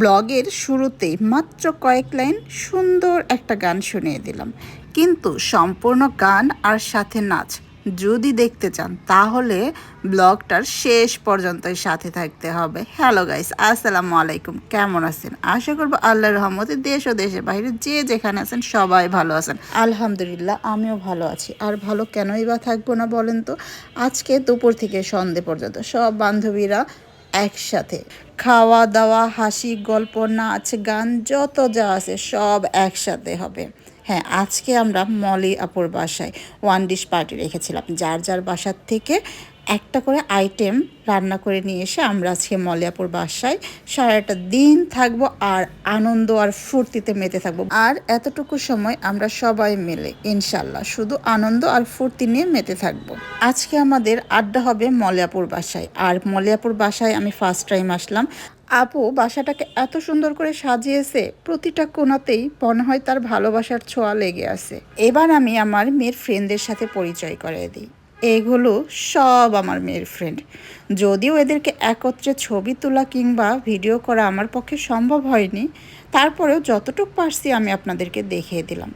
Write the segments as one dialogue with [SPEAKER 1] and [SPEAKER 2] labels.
[SPEAKER 1] ব্লগের শুরুতে মাত্র কয়েক লাইন সুন্দর একটা গান শুনিয়ে দিলাম। কিন্তু সম্পূর্ণ গান আর সাথে নাচ যদি দেখতে চান, তাহলে ব্লগটার শেষ পর্যন্তই সাথে থাকতে হবে। হ্যালো গাইস আসসালামু আলাইকুম। কেমন আছেন? আশা করব আল্লাহর রহমতে দেশ ও দেশের বাইরে যে যেখানে আছেন সবাই ভালো আছেন। আলহামদুলিল্লাহ, আমিও ভালো আছি। আর ভালো কেনই বা থাকব না বলেন তো? আজকে দুপুর থেকে সন্ধে পর্যন্ত সব বান্ধবীরা একসাথে। খাওয়া দাওয়া হাসি, গল্প, নাচ, গান, যত যা আছে সব একসাথে হবে। হ্যাঁ আজকে আমরা মলি আপুর বাসায় ওয়ান ডিশ পার্টি রেখেছিলাম। যার যার বাসার থেকে একটা করে আইটেম রান্না করে নিয়ে এসে আমরা আজকে মলিয়াপুর বাসায় সারাটা দিন থাকব আর আনন্দ আর ফুর্তিতে মেতে থাকব। আর এতটুকু সময় আমরা সবাই মিলে ইনশাল্লাহ শুধু আনন্দ আর ফুর্তি নিয়ে মেতে থাকব। আজকে আমাদের আড্ডা হবে মলিয়াপুর বাসায়। আর মলিয়াপুর বাসায় আমি ফার্স্ট টাইম আসলাম। আপু বাসাটাকে এত সুন্দর করে সাজিয়েছে, প্রতিটা কোণাতেই মনে হয় তার ভালোবাসার ছোঁয়া লেগে আছে। এবার আমি আমার মেয়ের ফ্রেন্ডদের সাথে পরিচয় করে দিই। এগুলো সব আমার মেয়ের ফ্রেন্ড যদিও এদেরকে একত্রে ছবি তোলা কিংবা ভিডিও করা আমার পক্ষে সম্ভব হয়নি, তারপরেও যতটুকু পারছি আমি আপনাদেরকে দেখিয়ে দিলাম।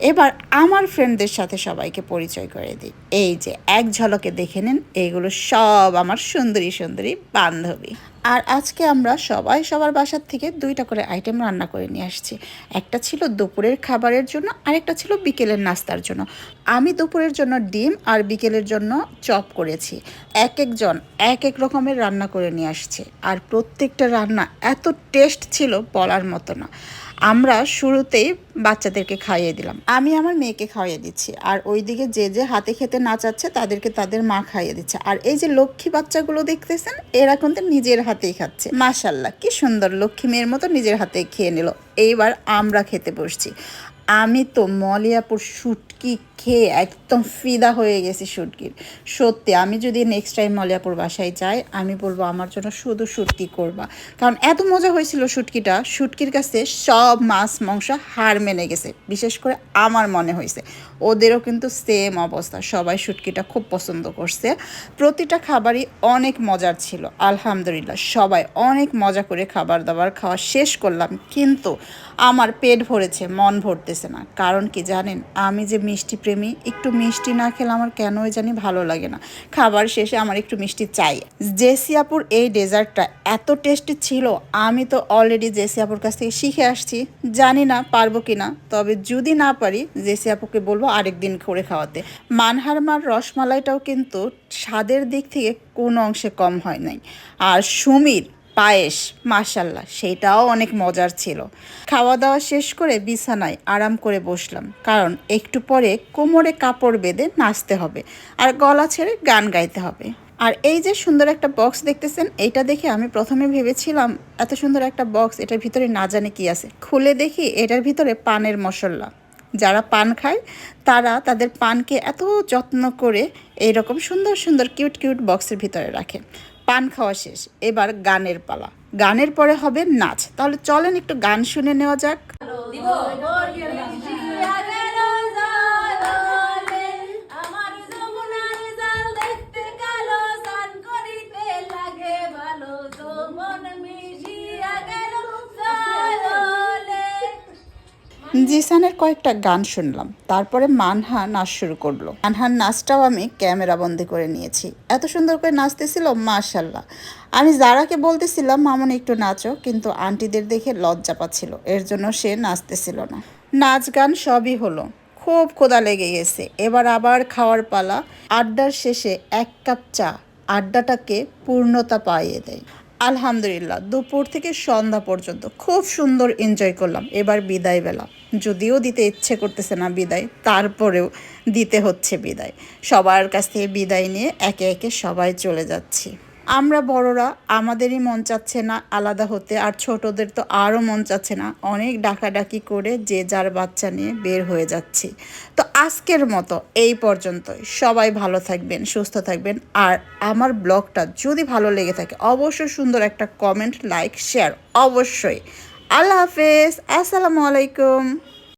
[SPEAKER 1] এবার আমার ফ্রেন্ডদের সাথে সবাইকে পরিচয় করে দিই। এই যে, এক ঝলকে দেখে নিন এইগুলো সব আমার সুন্দরী সুন্দরী বান্ধবী। আর আজকে আমরা সবাই সবার বাসার থেকে দুইটা করে আইটেম রান্না করে নিয়ে আসছি। একটা ছিল দুপুরের খাবারের জন্য, আরেকটা ছিল বিকেলের নাস্তার জন্য। আমি দুপুরের জন্য ডিম আর বিকেলের জন্য চপ করেছি। এক একজন এক এক রকমের রান্না করে নিয়ে আসছে। আর প্রত্যেকটা রান্না এত টেস্ট ছিল বলার মতো না। আমরা শুরুতেই বাচ্চাদেরকে খাইয়ে দিলাম। আমি আমার মেয়েকে খাইয়ে দিচ্ছি আর ওইদিকে যে যে হাতে খেতে না চাচ্ছে তাদেরকে তাদের মা খাইয়ে দিচ্ছে। আর এই যে লক্ষ্মী বাচ্চাগুলো দেখতেছেন, এরা কিন্তু নিজের হাতেই খাচ্ছে। মাসাল্লাহ কি সুন্দর, লক্ষ্মী মেয়ের মতো নিজের হাতে খেয়ে নিল। এইবার আমরা খেতে বসছি। আমি তো মলিয়াপুর শুটকি খেয়ে একদম ফিদা হয়ে গেছি শুটকির। সত্যি, আমি যদি নেক্সট টাইম মলিয়াপুর বাসায় যাই, আমি বলব আমার জন্য শুধু শুটকি করবা। কারণ এত মজা হয়েছিল শুটকিটা, শুটকির কাছে সব মাছ, মাংস হার মেনে গেছে। বিশেষ করে আমার মনে হয়েছে। ওদেরও কিন্তু সেম অবস্থা। সবাই শুটকিটা খুব পছন্দ করছে। প্রতিটা খাবারই অনেক মজার ছিল, আলহামদুলিল্লাহ। সবাই অনেক মজা করে খাবার দাবার খাওয়া শেষ করলাম। কিন্তু আমার পেট ভরেছে, মন ভরতেছে না। কারণ কি জানেন? আমি যে মিষ্টি প্রেমী, একটু মিষ্টি না খেলে আমার কেনই জানি ভালো লাগে না। খাবার শেষে আমার একটু মিষ্টি চাই। জেসিয়াপুর এই ডেজার্টটা এত টেস্টি ছিল, আমি তো অলরেডি জেসিয়াপুর কাছ থেকে শিখে আসছি। জানি না পারব কি না, তবে যদি না পারি, জেসিয়াপুকে বলব আরেক দিন করে খাওয়াতে। মানহারমার রসমালাইটাও কিন্তু স্বাদের দিক থেকে কোনো অংশে কম হয় নাই। আর সুমির পায়েস মাশাল্লাহ সেটাও অনেক মজার ছিল। খাওয়া দাওয়া শেষ করে বিছানায় আরাম করে বসলাম, কারণ একটু পরে কোমরে কাপড় বেঁধে নাচতে হবে আর গলা ছেড়ে গান গাইতে হবে। আর এই যে সুন্দর একটা বক্স দেখতেছেন এটা দেখে আমি প্রথমে ভেবেছিলাম, এত সুন্দর একটা বক্স, এটার ভিতরে না জানে কি আছে। খুলে দেখি এটার ভিতরে পানের মশলা। যারা পান খায়, তারা তাদের পানকে এত যত্ন করে এইরকম সুন্দর সুন্দর কিউট কিউট বক্সের ভিতরে রাখে। পান খাওয়া শেষ, এবার গানের পালা। গানের পরে হবে নাচ। তাহলে চলেন একটু গান শুনে নেওয়া যাক। জিসানের কয়েকটা গান শুনলাম, তারপরে মানহা নাচ শুরু করল। মানহার নাচটাও আমি ক্যামেরা বন্দি করে নিয়েছি। এত সুন্দর করে নাচতেছিল মাশাল্লাহ আমি জারাকে বলতেছিলাম, মামন একটু নাচো, কিন্তু আন্টিদের দেখে লজ্জা পাচ্ছিল। এর জন্য সে নাচতেছিল না। নাচ গান সবই হলো। খুব ক্ষুধা লেগে গেছে। এবার আবার খাওয়ার পালা। আড্ডার শেষে এক কাপ চা। আড্ডাটাকে পূর্ণতা পাইয়ে দেয়। আলহামদুলিল্লাহ, দুপুর থেকে সন্ধ্যা পর্যন্ত খুব সুন্দর এনজয় করলাম। এবার বিদায় বেলা। যদিও দিতে ইচ্ছে করতেছে না বিদায়, তারপরেও দিতে হচ্ছে বিদায়। সবার কাছ থেকে বিদায় নিয়ে একে একে সবাই চলে যাচ্ছি। আমরা বড়রা, আমাদেরই মন চাচ্ছে না আলাদা হতে, আর ছোটদের তো আরও মন চাচ্ছে না। অনেক ডাকাডাকি করে যে যার বাচ্চা নিয়ে বের হয়ে যাচ্ছি। তো আজকের মতো এই পর্যন্তই। সবাই ভালো থাকবেন, সুস্থ থাকবেন। আর আমার ব্লগটা যদি ভালো লেগে থাকে, অবশ্যই সুন্দর একটা কমেন্ট লাইক শেয়ার অবশ্যই। আল্লাহ হাফেজ, আসসালামু আলাইকুম।